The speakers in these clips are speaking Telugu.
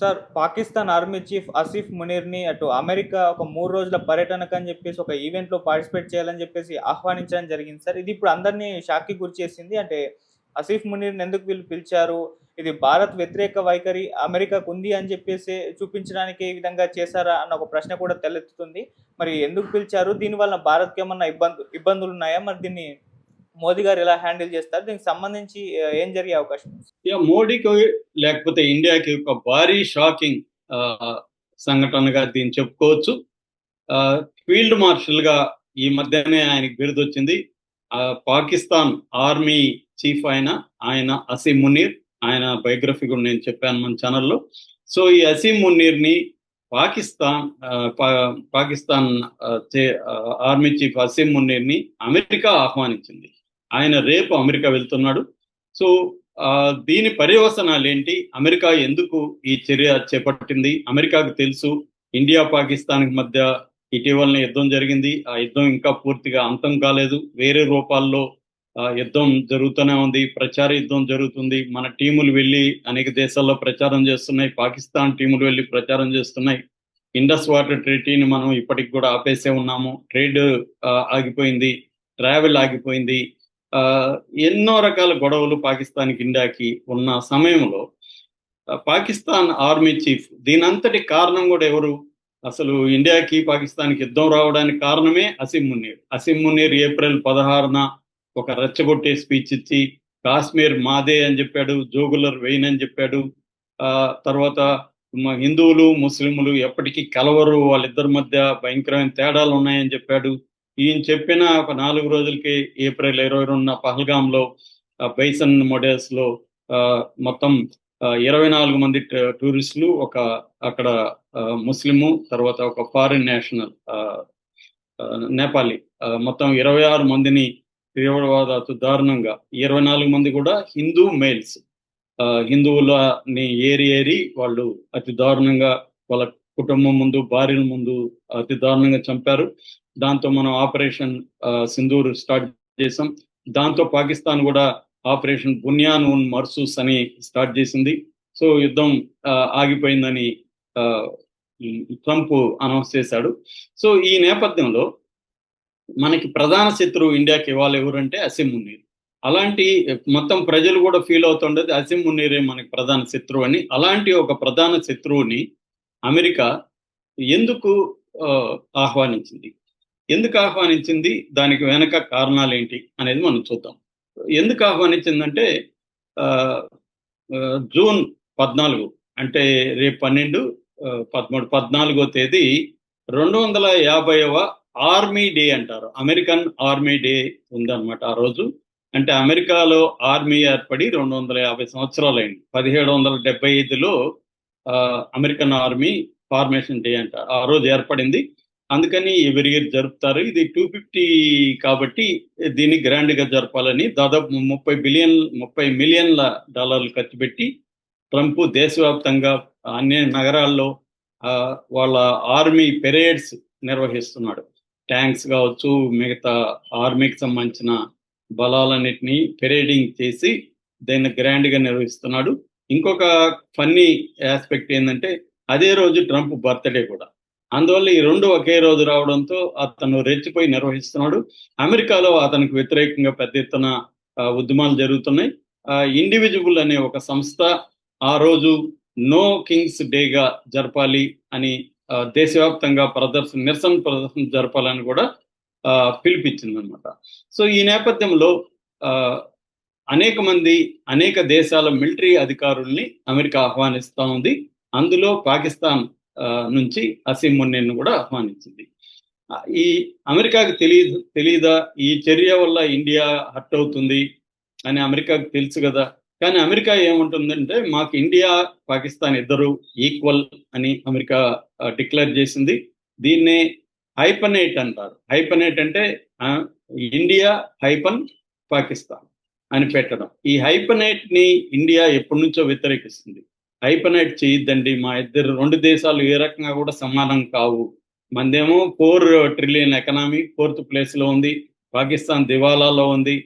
Sir Pakistan army chief Asif మునీర్ని అటు అమెరికా ఒక మూడు రోజుల పర్యటనకు అని చెప్పేసి ఒక ఈవెంట్లో పార్టిసిపేట్ చేయాలని చెప్పేసి ఆహ్వానించడం జరిగింది సార్. ఇది ఇప్పుడు అందరినీ షాక్కి గురి చేసింది. అంటే ఆసిఫ్ మునీర్ని ఎందుకు వీళ్ళు పిలిచారు? ఇది భారత్ వ్యతిరేక వైఖరి అమెరికాకు ఉంది అని చెప్పేసి చూపించడానికి ఈ విధంగా చేశారా అన్న ఒక ప్రశ్న కూడా తలెత్తుతుంది. మరి ఎందుకు పిలిచారు? దీనివల్ల భారత్కి ఏమన్నా ఇబ్బందు ఇబ్బందులు ఉన్నాయా మరి దీన్ని మోదీ గారు ఎలా హ్యాండిల్ చేస్తారు? దీనికి సంబంధించి ఏం జరిగే అవకాశం ఇక మోడీకి లేకపోతే ఇండియాకి ఒక భారీ షాకింగ్ సంఘటనగా దీన్ని చెప్పుకోవచ్చు. ఆ, ఫీల్డ్ మార్షల్గా ఈ మధ్యనే ఆయనకి బిరుదు వచ్చింది. ఆ, పాకిస్తాన్ ఆర్మీ చీఫ్ ఆయన ఆయన అసీం మునీర్ ఆయన బయోగ్రఫీ కూడా నేను చెప్పాను మన ఛానల్లో. సో ఈ అసీం మునీర్ని పాకిస్తాన్ పాకిస్తాన్ చే- ఆర్మీ చీఫ్ అసీం మునీర్ని అమెరికా ఆహ్వానించింది. ఆయన రేపు అమెరికా వెళ్తున్నాడు. సో దీని పర్యవసనాలు ఏంటి అమెరికా ఎందుకు ఈ చర్య చేపట్టింది? అమెరికాకు తెలుసు ఇండియా పాకిస్తాన్ మధ్య ఇటీవలనే యుద్ధం జరిగింది. ఆ యుద్ధం ఇంకా పూర్తిగా అంతం కాలేదు. వేరే రూపాల్లో యుద్ధం జరుగుతూనే ఉంది. ప్రచార యుద్ధం జరుగుతుంది. మన టీములు వెళ్ళి అనేక దేశాల్లో ప్రచారం చేస్తున్నాయి. పాకిస్తాన్ టీములు వెళ్ళి ప్రచారం చేస్తున్నాయి. ఇండస్ వాటర్ ట్రీటీని మనం ఇప్పటికి కూడా ఆపేసే ఉన్నాము. ట్రేడ్ ఆగిపోయింది. ట్రావెల్ ఆగిపోయింది. ఎన్నో రకాల గొడవలు పాకిస్తాన్కి ఇండియాకి ఉన్న సమయంలో పాకిస్తాన్ ఆర్మీ చీఫ్ దీనంతటి కారణం కూడా ఎవరు? అసలు ఇండియాకి పాకిస్తాన్కి యుద్ధం రావడానికి కారణమే అసిమ్ మునీర్. అసిమ్ మునీర్ ఏప్రిల్ పదహారున ఒక రెచ్చగొట్టే స్పీచ్ ఇచ్చి కాశ్మీర్ మాదే అని చెప్పాడు జోగులర్ వెయిన్ అని చెప్పాడు. ఆ తర్వాత హిందువులు ముస్లింలు ఎప్పటికీ కలవరు వాళ్ళిద్దరి మధ్య భయంకరమైన తేడాలు ఉన్నాయని చెప్పాడు. ఈయన చెప్పిన ఒక నాలుగు రోజులకి ఏప్రిల్ ఇరవై రెండున పహల్గామ్లో బైసన్ మోడల్స్లో ఆ, మొత్తం ఇరవై నాలుగు మంది టూరిస్టులు ఒక అక్కడ ముస్లిము తర్వాత ఒక ఫారిన్ నేషనల్ ఆ, నేపాలి మొత్తం ఇరవై ఆరు మందిని తీవ్రవాద దారుణంగా ఇరవై నాలుగు మంది కూడా హిందూ మేల్స్ ఆ, హిందువులని ఏరి ఏరి వాళ్ళు అతి దారుణంగా వాళ్ళ కుటుంబం ముందు భార్యల ముందు అతి దారుణంగా చంపారు. దాంతో మనం ఆపరేషన్ సింధూర్ స్టార్ట్ చేసాం దాంతో పాకిస్తాన్ కూడా ఆపరేషన్ బున్యాన్ ఉన్ మర్సూస్ అని స్టార్ట్ చేసింది. సో యుద్ధం ఆగిపోయిందని ఆ, ట్రంప్ అనౌన్స్ చేశాడు. సో ఈ నేపథ్యంలో మనకి ప్రధాన శత్రువు ఇండియాకి ఇవ్వాలి ఎవరంటే అసిం మున్నీర్. అలాంటి మొత్తం ప్రజలు కూడా ఫీల్ అవుతుండేది అసిం మున్నీరే మనకి ప్రధాన శత్రువు అని. అలాంటి ఒక ప్రధాన శత్రువుని అమెరికా ఎందుకు ఆహ్వానించింది? ఎందుకు ఆహ్వానించింది? దానికి వెనక కారణాలు ఏంటి అనేది మనం చూద్దాం. ఎందుకు ఆహ్వానించిందంటే జూన్ పద్నాలుగు అంటే రేపు పన్నెండు పదమూడు పద్నాలుగో తేదీ రెండు వందల యాభైవ ఆర్మీ డే అంటారు. అమెరికన్ ఆర్మీ డే ఉందన్నమాట ఆ రోజు. అంటే అమెరికాలో ఆర్మీ ఏర్పడి రెండు వందల యాభై సంవత్సరాలు అయింది పదిహేడు వందల డెబ్బై ఐదులో అమెరికన్ ఆర్మీ ఫార్మేషన్ డే అంటారు ఆ రోజు ఏర్పడింది. అందుకని ఎవరి ఇయర్ జరుపుతారు. ఇది టూ ఫిఫ్టీ కాబట్టి దీన్ని గ్రాండ్గా జరపాలని దాదాపు ముప్పై బిలియన్ ముప్పై మిలియన్ల డాలర్లు ఖర్చు పెట్టి ట్రంప్ దేశవ్యాప్తంగా అన్ని నగరాల్లో వాళ్ళ ఆర్మీ పెరేడ్స్ నిర్వహిస్తున్నాడు. ట్యాంక్స్ కావచ్చు మిగతా ఆర్మీకి సంబంధించిన బలాలన్నిటినీ పెరేడింగ్ చేసి దాన్ని గ్రాండ్గా నిర్వహిస్తున్నాడు. ఇంకొక ఫన్నీ ఆస్పెక్ట్ ఏంటంటే అదే రోజు ట్రంప్ బర్త్డే కూడా. అందువల్ల ఈ రెండు ఒకే రోజు రావడంతో అతను రెచ్చిపోయి నిర్వహిస్తున్నాడు. అమెరికాలో అతనికి వ్యతిరేకంగా పెద్ద ఎత్తున ఉద్యమాలు జరుగుతున్నాయి. ఇండివిజువల్ అనే ఒక సంస్థ ఆ రోజు నో కింగ్స్ డేగా జరపాలి అని దేశవ్యాప్తంగా ప్రదర్శన నిరసన ప్రదర్శన జరపాలని కూడా పిలిపించింది అనమాట సో ఈ నేపథ్యంలో ఆ, అనేక మంది అనేక దేశాల మిలిటరీ అధికారుల్ని అమెరికా ఆహ్వానిస్తూ ఉంది. అందులో పాకిస్తాన్ నుంచి అసీం కూడా ఆహ్వానించింది. ఈ అమెరికాకు తెలియదు తెలియదా ఈ చర్య వల్ల ఇండియా హర్ట్ అవుతుంది అని అమెరికాకు తెలుసు కదా? కానీ అమెరికా ఏముంటుందంటే మాకు ఇండియా పాకిస్తాన్ ఇద్దరు ఈక్వల్ అని అమెరికా డిక్లేర్ చేసింది. దీన్నే హైపనేట్ అంటారు. హైపనేట్ అంటే ఇండియా హైపన్ పాకిస్తాన్ అని పెట్టడం. ఈ హైపనేట్ని ఇండియా ఎప్పటి నుంచో వ్యతిరేకిస్తుంది. హైపనైట్ చేయొద్దండి. మా ఇద్దరు రెండు దేశాలు ఏ రకంగా కూడా సమానం కావు. మందేమో ఫోర్ ట్రిలియన్ ఎకనామీ ఫోర్త్ ప్లేస్లో ఉంది. పాకిస్తాన్ దివాలాలో ఉంది.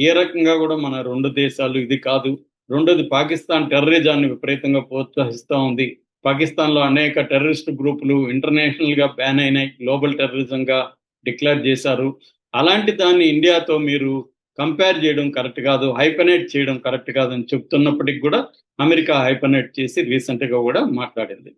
ఏ రకంగా కూడా మన రెండు దేశాలు ఇది కాదు. రెండోది పాకిస్తాన్ టెర్రరిజాన్ని విపరీతంగా ప్రోత్సహిస్తూ ఉంది. పాకిస్తాన్లో అనేక టెర్రరిస్ట్ గ్రూపులు ఇంటర్నేషనల్గా బ్యాన్ అయినాయి. గ్లోబల్ టెర్రరిజం గా డిక్లేర్ చేశారు. అలాంటి దాన్ని ఇండియాతో మీరు కంపేర్ చేయడం కరెక్ట్ కాదు హైపనేట్ చేయడం కరెక్ట్ కాదు అని చెప్తున్నప్పటికి కూడా అమెరికా హైపనేట్ చేసి రీసెంట్గా కూడా మాట్లాడింది.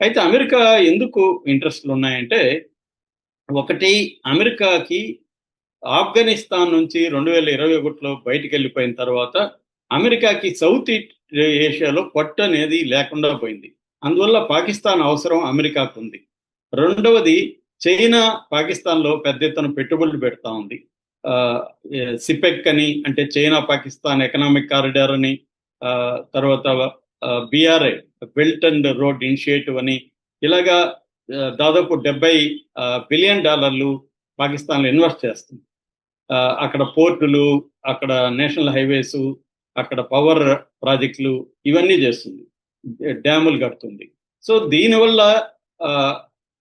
అయితే అమెరికా ఎందుకు ఇంట్రెస్ట్లు ఉన్నాయంటే ఒకటి అమెరికాకి ఆఫ్ఘనిస్తాన్ నుంచి రెండు వేల ఇరవై ఒకటిలో బయటికి వెళ్ళిపోయిన తర్వాత అమెరికాకి సౌత్ ఏషియాలో పట్టు అనేది లేకుండా పోయింది. అందువల్ల పాకిస్తాన్ అవసరం అమెరికాకు ఉంది రెండవది చైనా పాకిస్తాన్లో పెద్ద ఎత్తున పెట్టుబడులు పెడతా ఉంది. సిపెక్ అని అంటే చైనా పాకిస్తాన్ ఎకనామిక్ కారిడార్ అని తర్వాత BRI belt and road initiative అని ఇలాగా దాదాపు డెబ్బై బిలియన్ డాలర్లు పాకిస్తాన్లో ఇన్వెస్ట్ చేస్తుంది అక్కడ పోర్టులు అక్కడ నేషనల్ హైవేస్ అక్కడ పవర్ ప్రాజెక్టులు ఇవన్నీ చేస్తుంది. డ్యాములు కడుతుంది. సో దీనివల్ల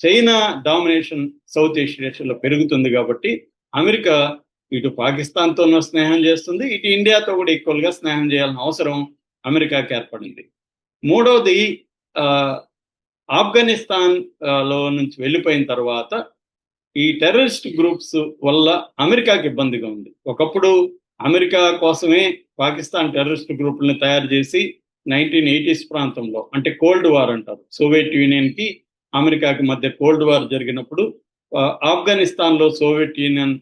చైనా డామినేషన్ సౌత్ ఏషియాలో పెరుగుతుంది కాబట్టి అమెరికా ఇటు పాకిస్తాన్తోనూ స్నేహం చేస్తుంది ఇటు ఇండియాతో కూడా ఈక్వల్గా స్నేహం చేయాల్సిన అవసరం అమెరికాకి ఏర్పడింది. మూడవది ఆఫ్ఘనిస్తాన్లో నుంచి వెళ్ళిపోయిన తర్వాత ఈ టెర్రరిస్ట్ గ్రూప్స్ వల్ల అమెరికాకి ఇబ్బందిగా ఉంది. ఒకప్పుడు అమెరికా కోసమే పాకిస్తాన్ టెర్రరిస్ట్ గ్రూపుల్ని తయారు చేసి నైన్టీన్ ఎయిటీస్ ప్రాంతంలో అంటే కోల్డ్ వార్ అంటారు. సోవియట్ యూనియన్కి అమెరికాకి మధ్య కోల్డ్ వార్ జరిగినప్పుడు ఆఫ్ఘనిస్తాన్లో సోవియట్ యూనియన్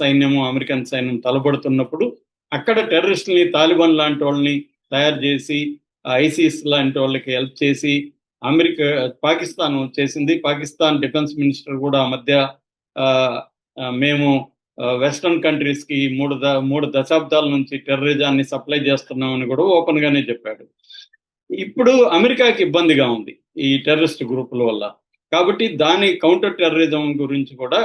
సైన్యము అమెరికన్ సైన్యం తలబడుతున్నప్పుడు అక్కడ టెర్రరిస్టుల్ని తాలిబాన్ లాంటి వాళ్ళని తయారు చేసి ఐసిస్ లాంటి వాళ్ళకి హెల్ప్ చేసి అమెరికా పాకిస్తాన్ చేసింది. పాకిస్తాన్ డిఫెన్స్ మినిస్టర్ కూడా ఆ మధ్య మేము వెస్ట్రన్ కంట్రీస్కి మూడు ద మూడు దశాబ్దాల నుంచి టెర్రరిజాన్ని సప్లై చేస్తున్నామని కూడా ఓపెన్ గానే చెప్పాడు. ఇప్పుడు అమెరికాకి ఇబ్బందిగా ఉంది ఈ టెర్రరిస్ట్ గ్రూపుల వల్ల. కాబట్టి దాని కౌంటర్ టెర్రరిజం గురించి కూడా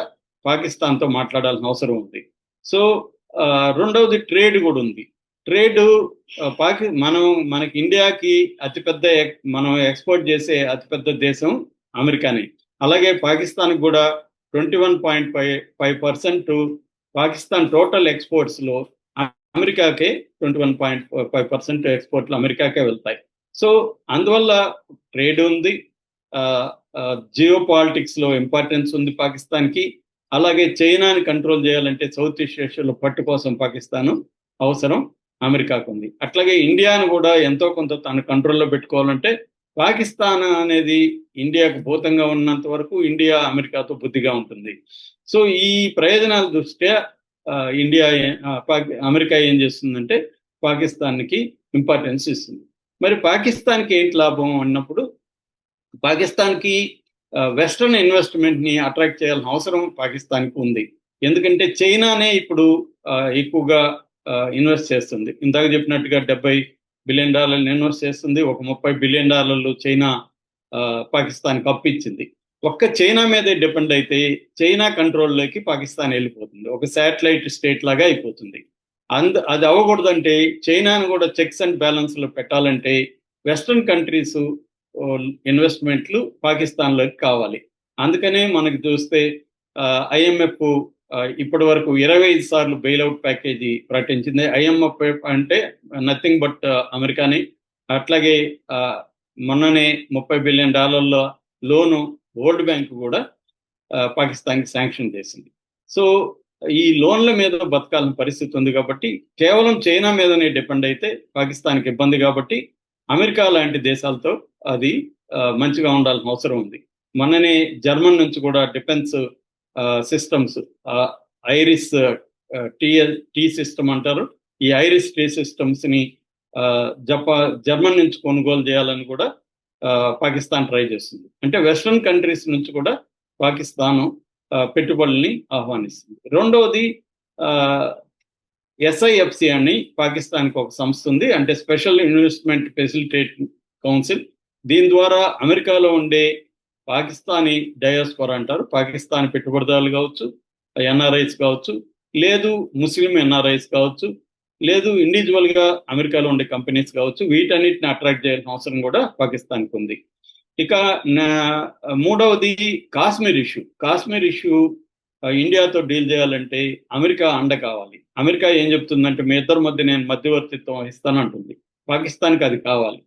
పాకిస్తాన్తో మాట్లాడాల్సిన అవసరం ఉంది. సో రెండవది ట్రేడ్ కూడా ఉంది. ట్రేడ్ పాకి మనం మనకి ఇండియాకి అతిపెద్ద మనం ఎక్స్పోర్ట్ చేసే అతిపెద్ద దేశం అమెరికానే. అలాగే పాకిస్తాన్కి కూడా twenty one point five five percent Pakistan total ఎక్స్పోర్ట్స్లో అమెరికాకే twenty one point five percent ఎక్స్పోర్ట్లు అమెరికాకే వెళ్తాయి. సో అందువల్ల ట్రేడ్ ఉంది. జియో పాలిటిక్స్లో ఇంపార్టెన్స్ ఉంది పాకిస్తాన్కి. అలాగే చైనాని కంట్రోల్ చేయాలంటే సౌత్ ఈస్ట్ ఏషియాలో పట్టు కోసం పాకిస్తాన్ అవసరం అమెరికాకు ఉంది. అట్లాగే ఇండియాను కూడా ఎంతో కొంత తన కంట్రోల్లో పెట్టుకోవాలంటే పాకిస్తాన్ అనేది ఇండియాకు భూతంగా ఉన్నంత వరకు ఇండియా అమెరికాతో బుద్ధిగా ఉంటుంది. సో ఈ ప్రయోజనాల దృష్ట్యా ఇండియా అమెరికా ఏం చేస్తుందంటే పాకిస్తాన్కి ఇంపార్టెన్స్ ఇస్తుంది. మరి పాకిస్తాన్కి ఏంటి లాభం అన్నప్పుడు పాకిస్తాన్కి వెస్ట్రన్ ఇన్వెస్ట్మెంట్ని అట్రాక్ట్ చేయాల్సిన అవసరం పాకిస్తాన్కి ఉంది. ఎందుకంటే చైనానే ఇప్పుడు ఎక్కువగా ఇన్వెస్ట్ చేస్తుంది. ఇందాక చెప్పినట్టుగా డెబ్బై బిలియన్ డాలర్లు ఇన్వెస్ట్ చేస్తుంది. ఒక ముప్పై బిలియన్ డాలర్లు చైనా పాకిస్తాన్కి అప్పించింది ఒక్క చైనా మీదే డిపెండ్ అయితే చైనా కంట్రోల్లోకి పాకిస్తాన్ వెళ్ళిపోతుంది. ఒక శాటిలైట్ స్టేట్ లాగా అయిపోతుంది. అంద అది అవ్వకూడదంటే చైనాను కూడా చెక్స్ అండ్ బ్యాలెన్స్లో పెట్టాలంటే వెస్ట్రన్ కంట్రీస్ ఇన్వెస్ట్మెంట్లు పాకిస్తాన్లోకి కావాలి. అందుకనే మనకు చూస్తే ఐఎంఎఫ్ ఇప్పటి వరకు ఇరవై ఐదు సార్లు బెయిల్అవుట్ ప్యాకేజీ ప్రకటించింది. ఐఎంఎఫ్ అంటే నథింగ్ బట్ అమెరికాని. అట్లాగే మొన్ననే ముప్పై బిలియన్ డాలర్ల లోను వరల్డ్ బ్యాంక్ కూడా పాకిస్తాన్కి శాంక్షన్ చేసింది. సో ఈ లోన్ల మీద బతకాలని పరిస్థితి ఉంది కాబట్టి కేవలం చైనా మీదనే డిపెండ్ అయితే పాకిస్తాన్కి ఇబ్బంది కాబట్టి అమెరికా లాంటి దేశాలతో అది మంచిగా ఉండాల్సిన అవసరం ఉంది. మొన్ననే జర్మన్ నుంచి కూడా defence systems IRIS TL T system అంటారు. ఈ ఐరిస్ టీ సిస్టమ్స్ని జపా జర్మన్ నుంచి కొనుగోలు చేయాలని కూడా పాకిస్తాన్ ట్రై చేస్తుంది. అంటే వెస్ట్రన్ కంట్రీస్ నుంచి కూడా పాకిస్తాను పెట్టుబడుల్ని ఆహ్వానిస్తుంది. రెండవది ఎస్ఐఎఫ్సి అని పాకిస్తాన్కి ఒక సంస్థ ఉంది. అంటే స్పెషల్ ఇన్వెస్ట్మెంట్ ఫెసిలిటేట్ కౌన్సిల్. దీని ద్వారా అమెరికాలో ఉండే పాకిస్తానీ డయాస్పోరా అంటారు. పాకిస్తాన్ పెట్టుబడిదారులు కావచ్చు ఎన్ఆర్ఐస్ కావచ్చు లేదు ముస్లిం ఎన్ఆర్ఐస్ కావచ్చు లేదు ఇండివిజువల్గా అమెరికాలో ఉండే కంపెనీస్ కావచ్చు వీటన్నిటిని అట్రాక్ట్ చేయాల్సిన అవసరం కూడా పాకిస్తాన్కి ఉంది. ఇక మూడవది కాశ్మీర్ ఇష్యూ. కాశ్మీర్ ఇష్యూ ఇండియాతో డీల్ చేయాలంటే అమెరికా అండ కావాలి. అమెరికా ఏం చెప్తుందంటే మీ ఇద్దరి మధ్య నేను మధ్యవర్తిత్వం ఇస్తానంటుంది. పాకిస్తాన్కి అది కావాలి.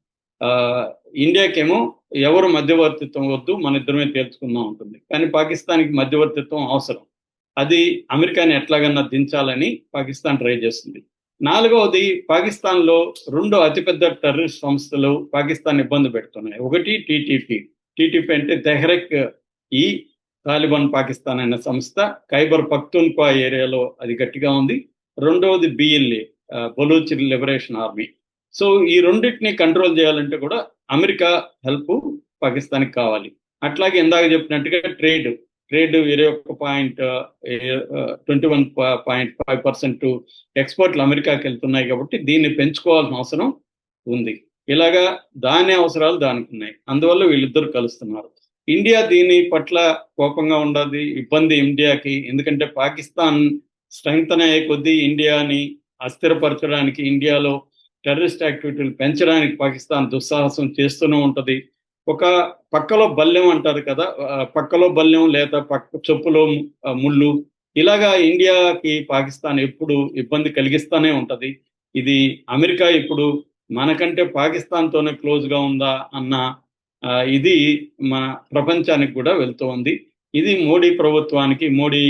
ఇండియాకేమో ఎవరు మధ్యవర్తిత్వం వద్దు మన ఇద్దరమే తేల్చుకుందాం ఉంటుంది కానీ పాకిస్తాన్కి మధ్యవర్తిత్వం అవసరం. అది అమెరికాని ఎట్లాగన్నా దించాలని పాకిస్తాన్ ట్రై చేస్తుంది. నాలుగవది పాకిస్తాన్లో రెండు అతిపెద్ద టెర్రరిస్ట్ సంస్థలు పాకిస్తాన్ ఇబ్బంది పెడుతున్నాయి. ఒకటి టీటీపీ. టీటీపీ అంటే తెహ్రెక్ ఈ తాలిబాన్ పాకిస్తాన్ అనే సంస్థ ఖైబర్ పఖ్తూన్ఖ్వా ఏరియాలో అది గట్టిగా ఉంది. రెండవది BLA Baloch liberation army. So ఈ రెండింటిని కంట్రోల్ చేయాలంటే కూడా అమెరికా హెల్ప్ పాకిస్తాన్కి కావాలి. అట్లాగే ఇందాక చెప్పినట్టుగా ట్రేడ్ ట్రేడ్ ఇరవై ఒక్క point twenty one point five percent ఎక్స్పోర్ట్లు అమెరికాకి వెళ్తున్నాయి కాబట్టి దీన్ని పెంచుకోవాల్సిన అవసరం ఉంది. ఇలాగా దాని అవసరాలు దానికి ఉన్నాయి. అందువల్ల వీళ్ళిద్దరు కలుస్తున్నారు. ఇండియా దీని పట్ల కోపంగా ఉండదు ఇబ్బంది ఇండియాకి. ఎందుకంటే పాకిస్తాన్ స్ట్రెంగ్త్ అయ్యే కొద్దీ ఇండియాని అస్థిరపరచడానికి ఇండియాలో టెర్రరిస్ట్ యాక్టివిటీలు పెంచడానికి పాకిస్తాన్ దుస్సాహసం చేస్తూనే ఉంటుంది. ఒక పక్కలో బల్యం అంటారు కదా పక్కలో బల్యం లేదా పక్క చెప్పులో ముళ్ళు. ఇలాగా ఇండియాకి పాకిస్తాన్ ఎప్పుడు ఇబ్బంది కలిగిస్తానే ఉంటుంది. ఇది అమెరికా ఇప్పుడు మనకంటే పాకిస్తాన్తోనే క్లోజ్గా ఉందా అన్న ఇది మన ప్రపంచానికి కూడా వెళ్తూ ఉంది ఇది మోడీ ప్రభుత్వానికి మోడీ